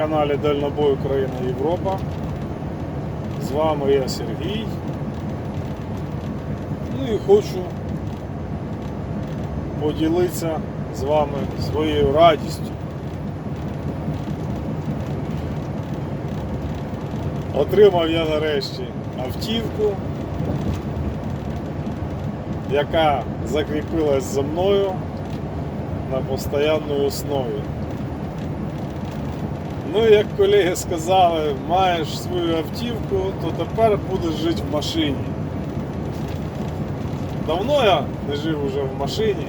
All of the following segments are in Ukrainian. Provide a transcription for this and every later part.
Каналі Дальнобой Україна Європа. З вами я Сергій. Ну і хочу поділитися з вами своєю радістю. Отримав я нарешті автівку, яка закріпилась за мною на постійній основі. Ну, як колеги сказали, маєш свою автівку, то тепер будеш жити в машині. Давно я не жив уже в машині.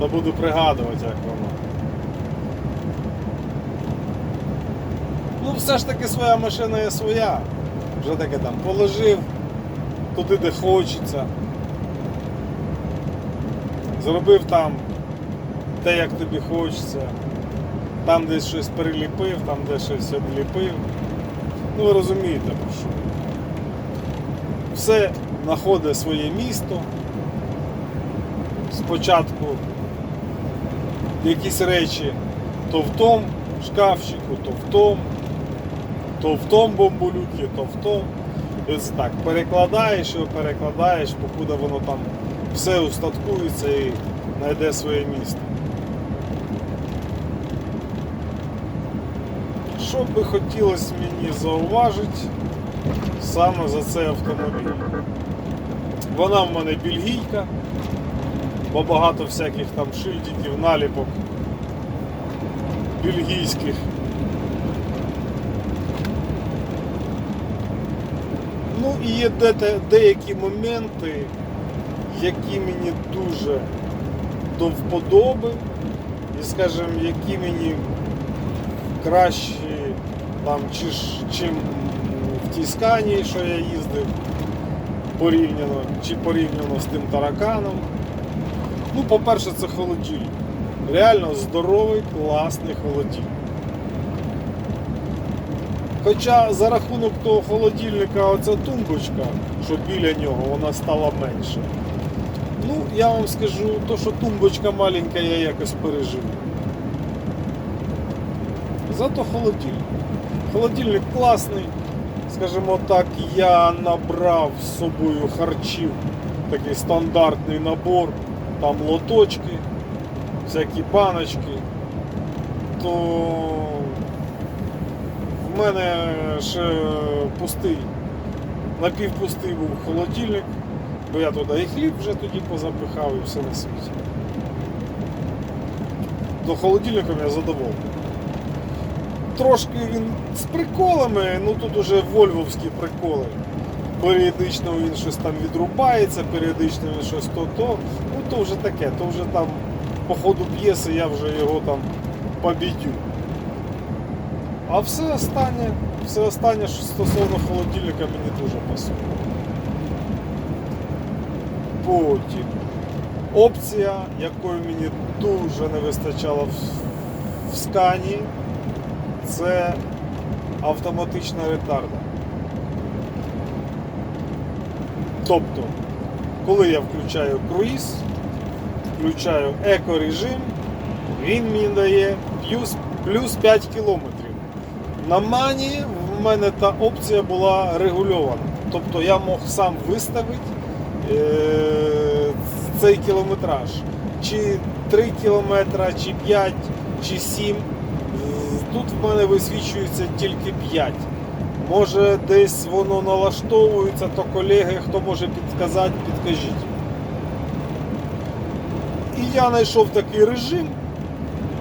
Та буду пригадувати, як воно. Ну, все ж таки своя машина є своя. Вже таке там положив туди, де хочеться. Зробив там те, як тобі хочеться. Там десь щось переліпив, там десь щось відліпив. Ну ви розумієте про що. Все знаходить своє місто. Спочатку якісь речі то в том шкафчику, то в том, то в том бомбулюкі, то в том. І ось так перекладаєш його, перекладаєш, покуди воно там все устаткується і знайде своє місце. Що би хотілося мені зауважити саме за цей автомобіль? Вона в мене бельгійка, бо багато всяких там шильдиків, наліпок бельгійських. Ну і є деякі моменти, які мені дуже до вподоби, і, скажімо, які мені кращі там, чи, ж- чим в тій скані, що я їздив, порівняно, чи порівняно з тим тараканом. Ну, по-перше, це холодильник. Реально здоровий, класний холодильник. Хоча за рахунок того холодильника оця тумбочка, що біля нього, вона стала менше. Ну, я вам скажу, то, що тумбочка маленька, я якось пережив. Зато холодильник. Холодильник класний. Скажімо так, я набрав з собою харчів, такий стандартний набор, там лоточки, всякі баночки. То в мене ще пустий, напівпустий був холодильник, бо я туди і хліб вже тоді позапихав і все на світі. То холодильником я задоволений. Трошки він з приколами, ну тут уже вольвовські приколи. Періодично він щось там відрубається, періодично він щось то-то. Ну то вже таке, то вже там по ходу п'єси я вже його там побідю. А все останнє, все останнє, що стосовно холодильника, мені дуже пасує. Потім опція, якої мені дуже не вистачало в, скані, це автоматична ретарда. Тобто, коли я включаю круїз, включаю еко-режим, він мені дає плюс, плюс 5 кілометрів. На мані в мене та опція була регульована. Тобто я мог сам виставити е- цей кілометраж. Чи 3 кілометра, чи 5, чи 7. Тут в мене висвічується тільки 5. Може десь воно налаштовується, то колеги, хто може підказати, підкажіть. І я знайшов такий режим,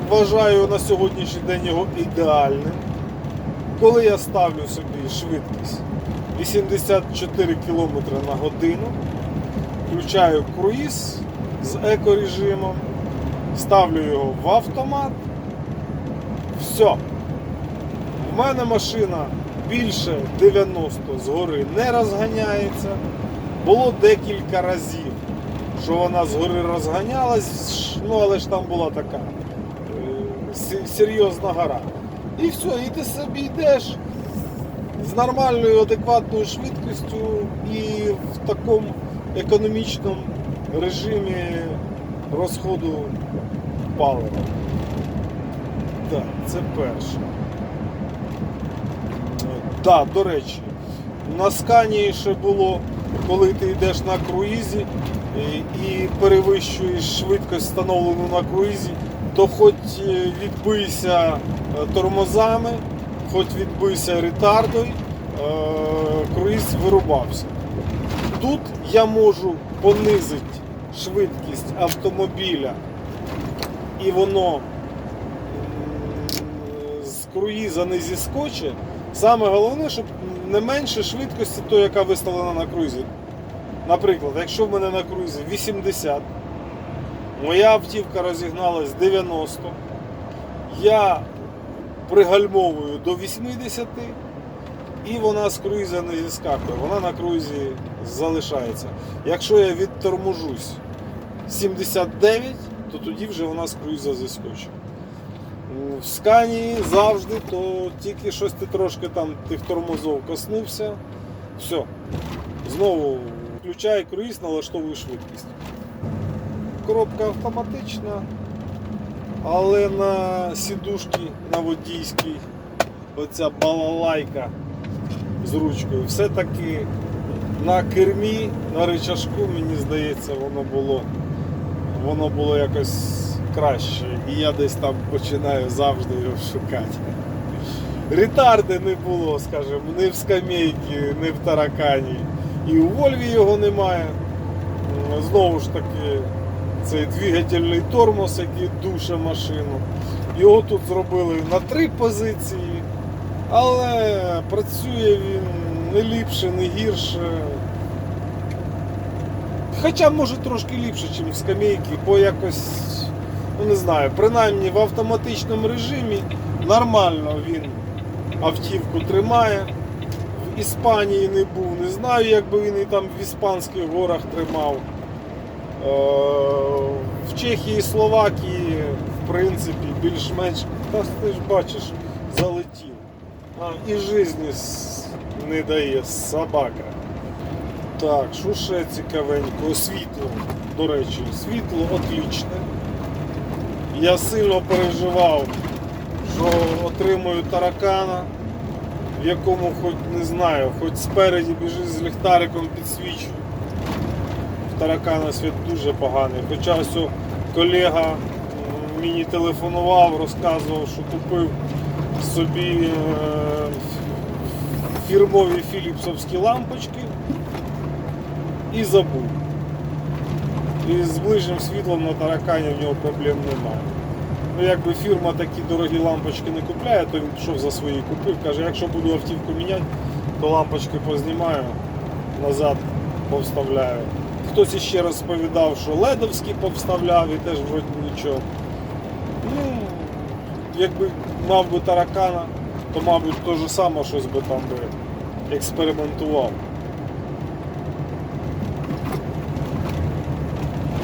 вважаю на сьогоднішній день його ідеальним. Коли я ставлю собі швидкість 84 км на годину, включаю круїз з екорежимом, ставлю його в автомат. Все. В мене машина більше 90 згори не розганяється. Було декілька разів, що вона згори розганялась, ну але ж там була така е, серйозна гора. І все, і ти собі йдеш з нормальною адекватною швидкістю і в такому економічному режимі розходу палива. Так, це перше. Так, до речі, на скані ще було, коли ти йдеш на круїзі і, і перевищуєш швидкість встановлену на круїзі, то хоч е, відбийся е, тормозами, хоч відбийся ретардою, е, круїз вирубався. Тут я можу понизити швидкість автомобіля і воно круїза не зіскоче. Саме головне, щоб не менше швидкості той, яка виставлена на круїзі. Наприклад, якщо в мене на круїзі 80, моя автівка розігналась 90, я пригальмовую до 80 і вона з круїза не зіскакує, вона на круїзі залишається. Якщо я відторможусь 79, то тоді вже вона з круїза зіскочить. В скані завжди, то тільки щось ти трошки там тих тормозов коснувся. Все. Знову включай круїз, налаштовуй швидкість. Коробка автоматична, але на сідушці, на водійській, оця балалайка з ручкою, все-таки на кермі, на рычажку, мені здається, воно було, воно було якось краще. І я десь там починаю завжди його шукати. Ретарди не було, скажімо, ні в скамейці, ні в таракані. І у Вольві його немає. Знову ж таки, цей двигательний тормоз, який душе машину. Його тут зробили на три позиції, але працює він не ліпше, не гірше. Хоча може трошки ліпше, ніж в скамейці, бо якось, ну не знаю, принаймні в автоматичному режимі нормально він автівку тримає. В Іспанії не був, не знаю, як би він і там в іспанських горах тримав. Е, В Чехії і Словакії, в принципі, більш-менш. Та ти ж бачиш, залетів. А, і житті не дає собака. Так, що ще цікавенько? Світло. До речі, світло отлічне. Я сильно переживав, що отримую таракана, в якому хоч не знаю, хоч спереді біжить з ліхтариком підсвічує. В таракана світ дуже поганий. Хоча ось колега мені телефонував, розказував, що купив собі е, фірмові філіпсовські лампочки і забув. І з ближнім світлом на таракані в нього проблем немає. Ну, якби фірма такі дорогі лампочки не купляє, то він пішов за свої купив. Каже, якщо буду автівку міняти, то лампочки познімаю, назад повставляю. Хтось іще розповідав, що ледовські повставляв і теж вроді нічого. Ну, якби мав би таракана, то мабуть те ж саме щось би там би експериментував.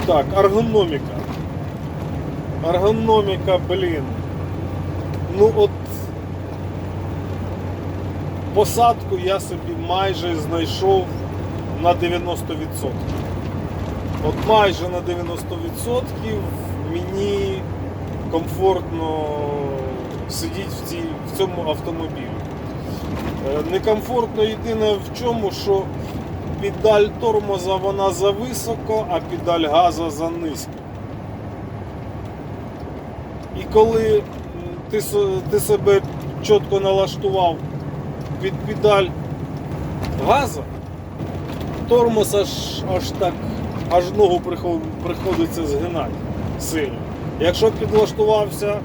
Так, аргономіка. Аргономіка, блін. Ну от посадку я собі майже знайшов на 90%. От майже на 90% мені комфортно сидіти в, цій, в цьому автомобілі. Е, Некомфортно єдине в чому, що педаль тормоза вона зависоко, а педаль газа занизько. І коли ти, ти себе чітко налаштував під педаль газа, тормоз аж, аж так, аж ногу приходиться згинати сильно. Якщо підлаштувався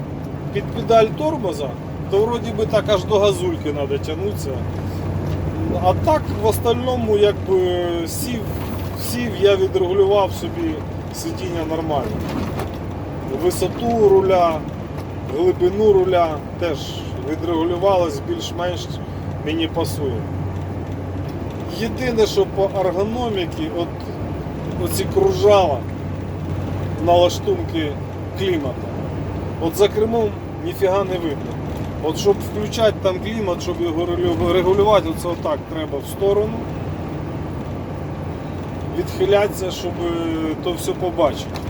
під педаль тормоза, то вроді би так аж до газульки треба тягнутися. А так в остальному якби сів, сів, я відрегулював собі сидіння нормально. Висоту руля, глибину руля теж відрегулювалось більш-менш мені пасує. Єдине, що по ергономіки, от оці кружала налаштунки клімата. От за кермом ніфіга не видно. От щоб включати там клімат, щоб його регулювати, оце отак треба в сторону. Відхилятися, щоб е, то все побачити.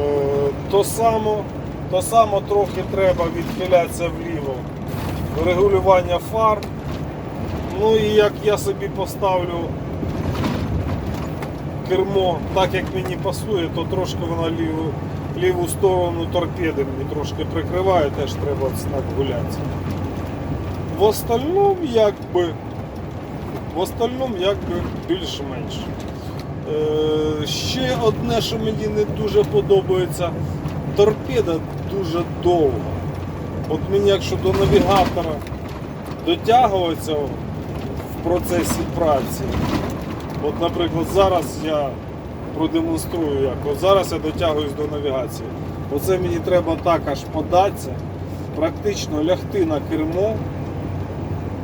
Е, то само, то само трохи треба відхилятися вліво. Регулювання фар. Ну і як я собі поставлю кермо так, як мені пасує, то трошки вона ліву, ліву сторону торпеди мені трошки прикриває, теж треба так гуляти. В остальному якби в остальному якби більш-менш. Е, ще одне, що мені не дуже подобається, торпеда дуже довга. От мені, якщо до навігатора дотягуватися в процесі праці, от, наприклад, зараз я продемонструю як. От зараз я дотягуюсь до навігації. Оце мені треба так аж податися, практично лягти на кермо,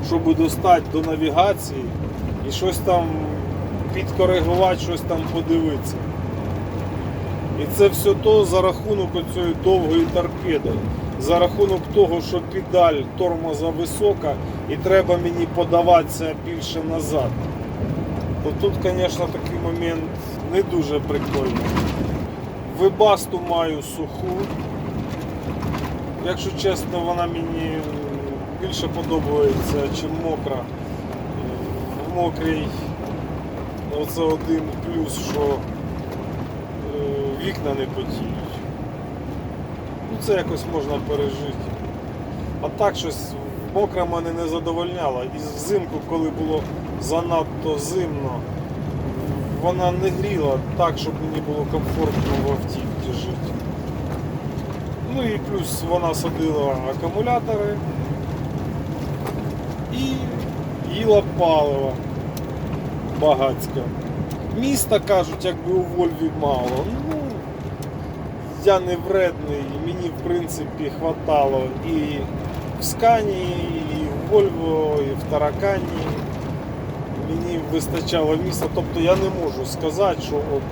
щоб достати до навігації і щось там підкоригувати, щось там подивитися. І це все то за рахунок цієї довгої торпеди. За рахунок того, що педаль тормоза висока і треба мені подаватися більше назад. То тут, звісно, такий момент не дуже прикольний. Вибасту маю суху. Якщо чесно, вона мені більше подобається, чим мокра. В мокрій оце один плюс, що е, вікна не потіють. Ну це якось можна пережити. А так щось мокра мене не задовольняла. І взимку, коли було занадто зимно, вона не гріла так, щоб мені було комфортно в автівці жити. Ну і плюс вона садила акумулятори і їла паливо багацьке. Міста кажуть, якби у Вольві мало. Ну, я не вредний, мені в принципі хватало і в Скані, і в Вольво, і в Таракані. Мені вистачало міста. Тобто я не можу сказати, що от.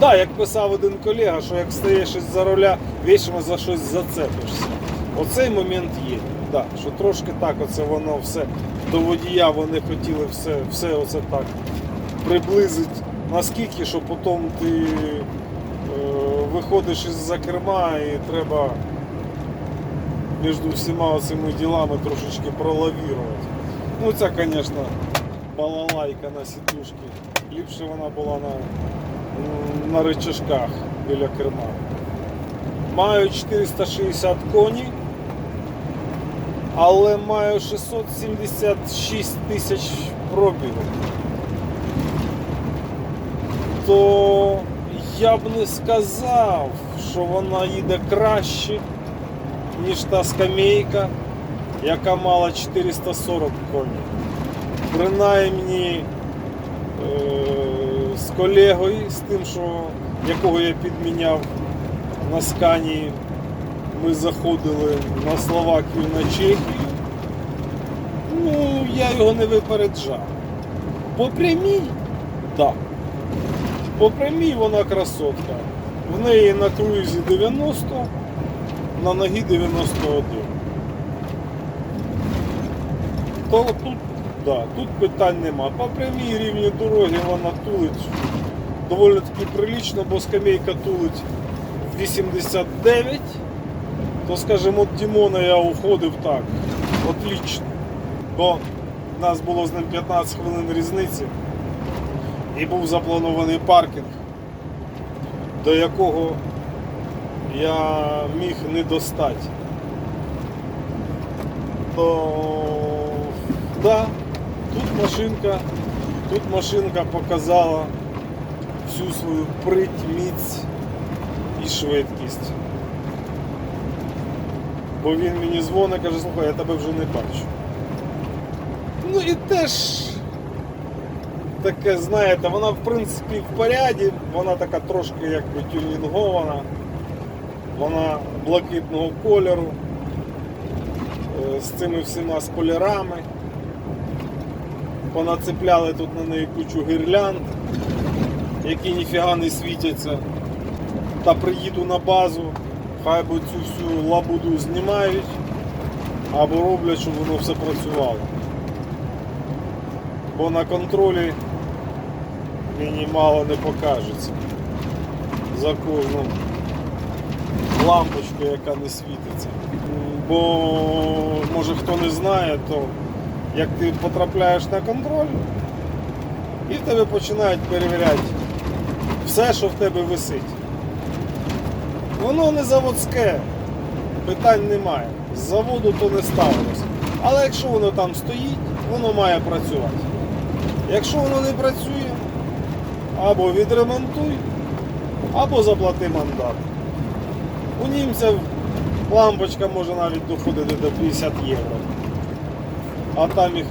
Так, як писав один колега, що як стаєш із за руля, вічно за щось зацепишся. Оцей момент є. Да, що трошки так оце воно все до водія вони хотіли все, все оце так приблизити наскільки, що потім ти е, виходиш із-за керма і треба між всіма цими ділами трошечки пролавірувати. Ну ця, звісно, балалайка на сідушці. Ліпше вона була на, на рычажках біля керма. Маю 460 коні, але маю 676 тисяч пробігу. То я б не сказав, що вона їде краще, ніж та скамейка, яка мала 440 коней. Принаймні е, з колегою, з тим, що, якого я підміняв на скані, ми заходили на Словакію на Чехію. Ну, я його не випереджав. По прямій, так. По прямій вона красотка. В неї на круїзі 90, на ногі 91. То тут, да, тут питань нема. По прямій рівні дороги вона тулить доволі таки прилично, бо скамейка тулить 89. То скажімо, от Дімона я уходив так. Отлично. Бо в нас було з ним 15 хвилин різниці і був запланований паркінг, до якого я міг не достати. То да, тут машинка, тут машинка показала всю свою прить, міць і швидкість. Бо він мені дзвонить, каже, слухай, я тебе вже не бачу. Ну і теж таке, знаєте, вона в принципі в поряді, вона така трошки якби тюнінгована, вона блакитного кольору, е, з цими всіма спойлерами. Понацепляли тут на неї кучу гірлянд, які ніфіга не світяться. Та приїду на базу, хай би цю всю лабуду знімають або роблять, щоб воно все працювало. Бо на контролі мені мало не покажеться. за кожну лампочку, яка не світиться. Бо може хто не знає, то як ти потрапляєш на контроль, і в тебе починають перевіряти все, що в тебе висить. Воно не заводське, питань немає. З заводу то не ставилось. Але якщо воно там стоїть, воно має працювати. Якщо воно не працює, або відремонтуй, або заплати мандат. У німців лампочка може навіть доходити до 50 євро. А там їх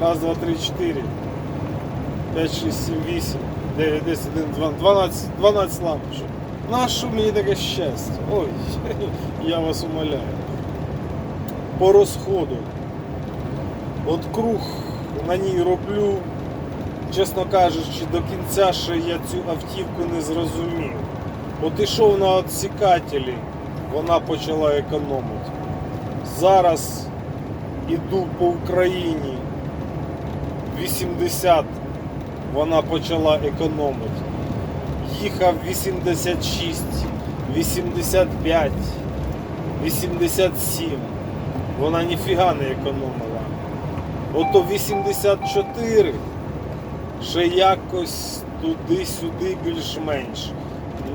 раз, два, три, чотири, 5, 6, 7, 8, 9, 10, 11, 12, 12 лампочок. Нащо мені таке щастя? Ой, я вас умоляю. По розходу. От круг на ній роблю, чесно кажучи, до кінця ще я цю автівку не зрозумів. От ішов на відсікателі, вона почала економити. Зараз іду по Україні 80, вона почала економити. Їхав 86, 85, 87. Вона ніфіга не економила. Ото 84 ще якось туди-сюди більш-менш.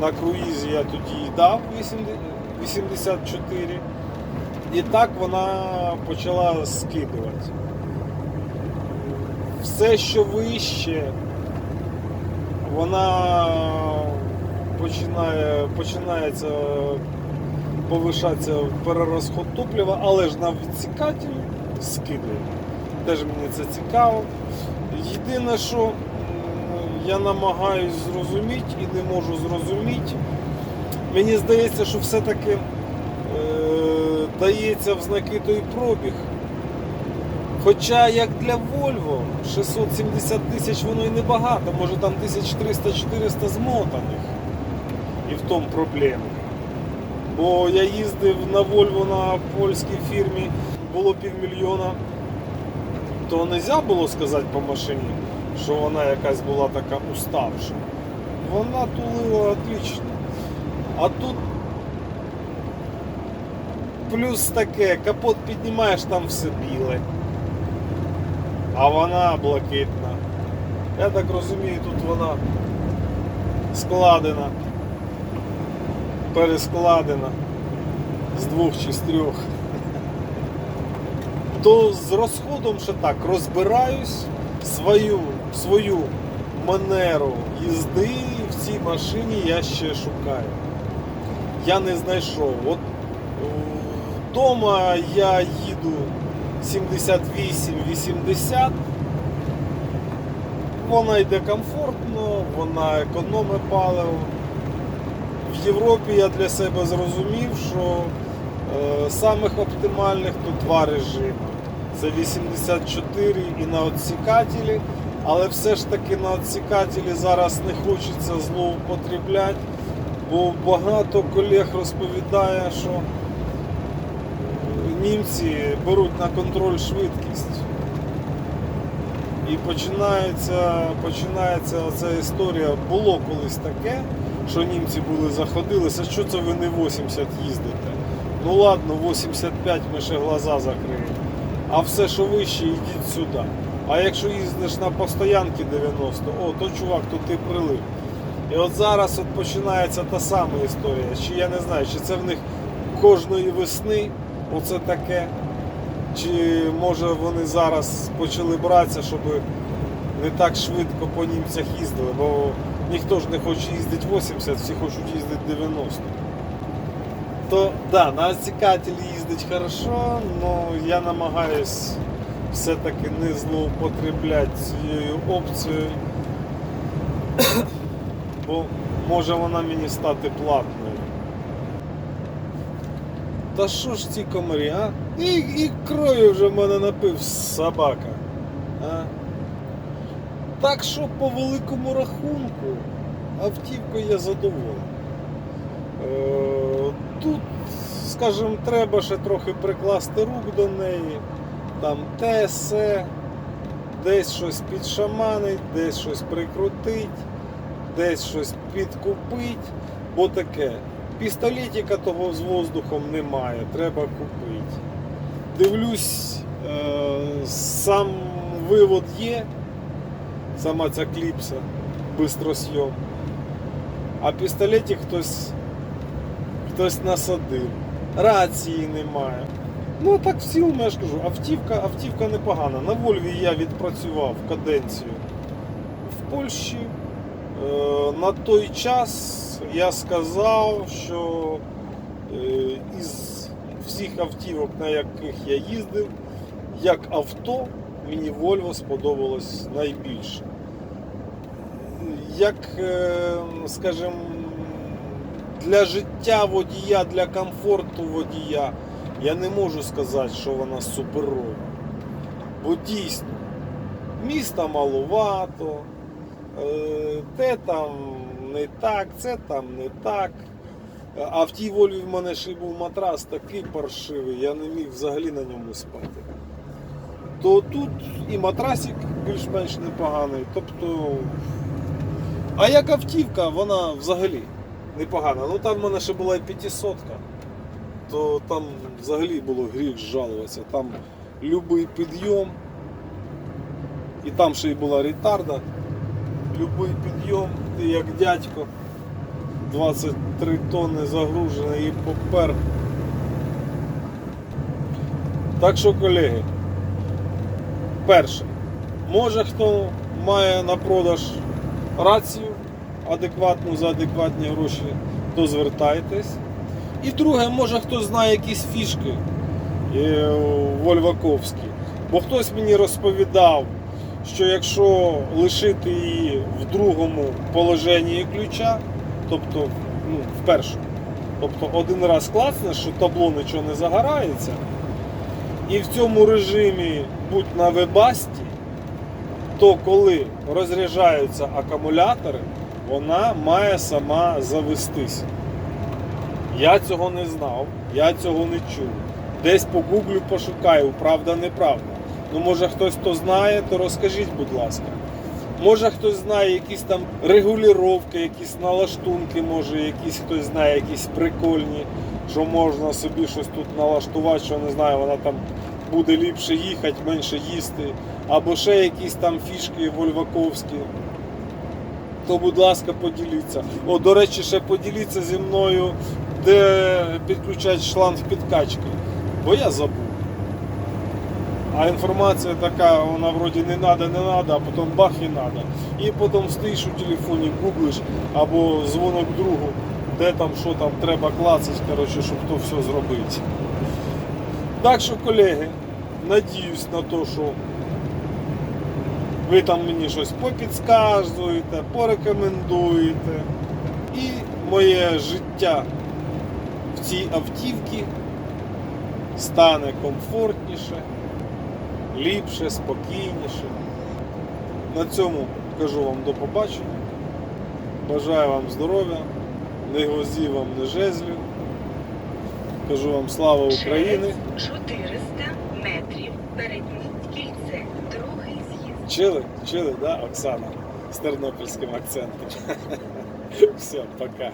На круїзі я тоді дав 84. І так вона почала скидувати. Все, що вище, вона починає, починається повишатися перерозход топлива, але ж на відсікателі скидає. Теж мені це цікаво. Єдине, що я намагаюсь зрозуміти і не можу зрозуміти. Мені здається, що все-таки е, дається в знаки той пробіг. Хоча як для Volvo 670 тисяч воно і небагато, може там 1300-400 змотаних. І в тому проблема. Бо я їздив на Volvo на польській фірмі, було півмільйона, то не можна було сказати по машині, що вона якась була така уставша. Вона тулила отлично. А тут плюс таке, капот піднімаєш, там все біле. А вона блакитна. Я так розумію, тут вона складена, перескладена з двох чи з трьох. То з розходом ще так розбираюсь свою, свою манеру їзди в цій машині я ще шукаю. Я не знайшов. От вдома я їду 78-80. Вона йде комфортно, вона економить паливо. В Європі я для себе зрозумів, що е, самих оптимальних тут два режими. Це 84 і на відсікателі, але все ж таки на відсікателі зараз не хочеться злоупотребляти, бо багато колег розповідає, що німці беруть на контроль швидкість. І починається, починається ця історія. Було колись таке, що німці були заходилися, що це ви не 80 їздите. Ну ладно, 85 ми ще глаза закриємо. А все, що вище, йдіть сюди. А якщо їздиш на постоянки 90, о, то чувак, то ти прилив. І от зараз от починається та сама історія. Чи я не знаю, чи це в них кожної весни оце таке. Чи може вони зараз почали братися, щоб не так швидко по німцях їздили, бо ніхто ж не хоче їздити 80, всі хочуть їздити 90. То да, на отсікателі їздить хорошо, але я намагаюсь все-таки не злоупотребляти цією опцією, бо може вона мені стати платною. Та що ж ці комарі, а? І, і крові вже в мене напив собака. А? Так що по великому рахунку автівкою я задоволений. Е, Тут, скажімо, треба ще трохи прикласти рук до неї. Там ТСЕ, десь щось підшаманить, десь щось прикрутить, десь щось підкупить. Отаке. Пістолетика того з воздухом немає, треба купити. Дивлюсь, е, сам вивод є, сама ця кліпса, бистросйом. А пістолетик хтось, хтось насадив. Рації немає. Ну так в цілому я ж кажу, автівка, автівка непогана. На Вольві я відпрацював каденцію в Польщі. Е, На той час я сказав, що е, із всіх автівок, на яких я їздив, як авто, мені Volvo сподобалось найбільше. Як, е, скажімо, для життя водія, для комфорту водія, я не можу сказати, що вона суперова. Бо дійсно, міста маловато, е, те там не так, це там не так. А в тій Вольві в мене ще й був матрас такий паршивий, я не міг взагалі на ньому спати. То тут і матрасик більш-менш непоганий. Тобто. А як автівка, вона взагалі непогана. Ну там в мене ще була і 500 то там взагалі було гріх жалуватися. Там любий підйом. І там ще й була ретарда. Любий підйом, як дядько. 23 тонни загружений і попер. Так що, колеги, перше, може хто має на продаж рацію адекватну за адекватні гроші, то звертайтесь. І друге, може хтось знає якісь фішки е, вольваковські. Бо хтось мені розповідав, що якщо лишити її в другому положенні ключа, тобто ну, в першому, тобто один раз клацнеш, що табло нічого не загорається, і в цьому режимі будь на вебасті, то коли розряджаються акумулятори, вона має сама завестись. Я цього не знав, я цього не чув. Десь погуглю, пошукаю, правда, неправда. Ну, може хтось то знає, то розкажіть, будь ласка. Може хтось знає якісь там регулювання, якісь налаштунки, може якісь хтось знає, якісь прикольні, що можна собі щось тут налаштувати, що не знаю, вона там буде ліпше їхати, менше їсти. Або ще якісь там фішки вольваковські. То, будь ласка, поділіться. О, до речі, ще поділіться зі мною, де підключати шланг підкачки. Бо я забув. А інформація така, вона вроді не треба, не треба, а потім бах і треба. І потім стоїш у телефоні, гуглиш або дзвонок другу, де там, що там треба клацати, коротше, щоб то все зробити. Так що, колеги, надіюсь на те, що ви там мені щось попідсказуєте, порекомендуєте. І моє життя в цій автівці стане комфортніше, ліпше, спокійніше. На цьому кажу вам до побачення. Бажаю вам здоров'я, не гвоздів вам, не жезлів. Кажу вам слава України. Через 400 метрів перейдіть кільце. Другий з'їзд. Чили, чили, да, Оксана? З тернопільським акцентом. Все, пока.